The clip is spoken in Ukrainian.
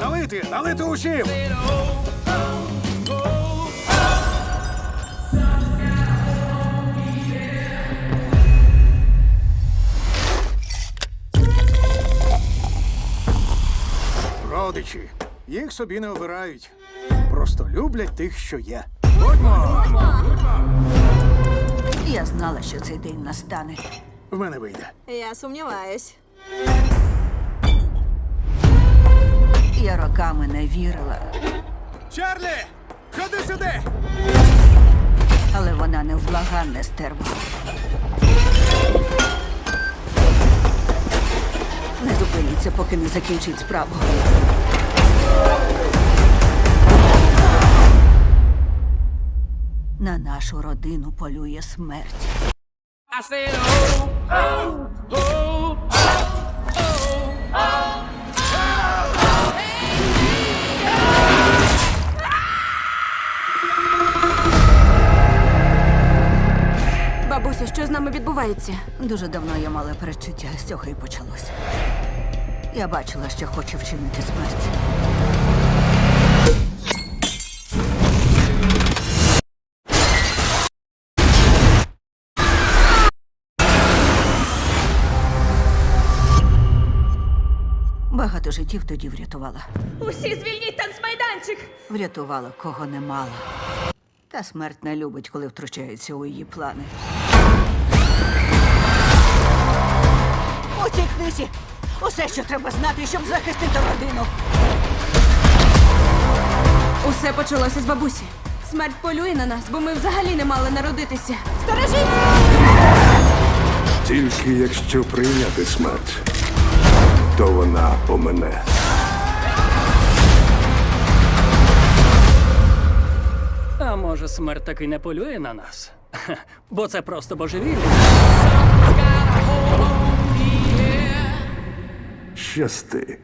Налити, налити усім! Родичі. Їх собі не обирають. Просто люблять тих, що є. Будьмо! Я знала, що цей день настане. В мене вийде. Я сумніваюсь. Я роками не вірила, Чарлі! Ходи сюди! але вона невблаганне стерва. Не зупиніться, поки не закінчить справу. На нашу родину полює смерть. I said, oh, Бабусю, що з нами відбувається? Дуже давно я мала перечуття, з цього і почалось. Я бачила, що хоче вчинити смерть. Багато життів тоді врятувала. Усі звільніть танцмайданчик! Врятувала кого не мала. Та смерть не любить, коли втручається у її плани. У цій книзі усе, що треба знати, щоб захистити родину. Усе почалося з бабусі. Смерть полює на нас, бо ми взагалі не мали народитися. Тільки якщо прийняти смерть, то вона помине. А може, смерть таки не полює на нас? Бо це просто божевілля. Щасти.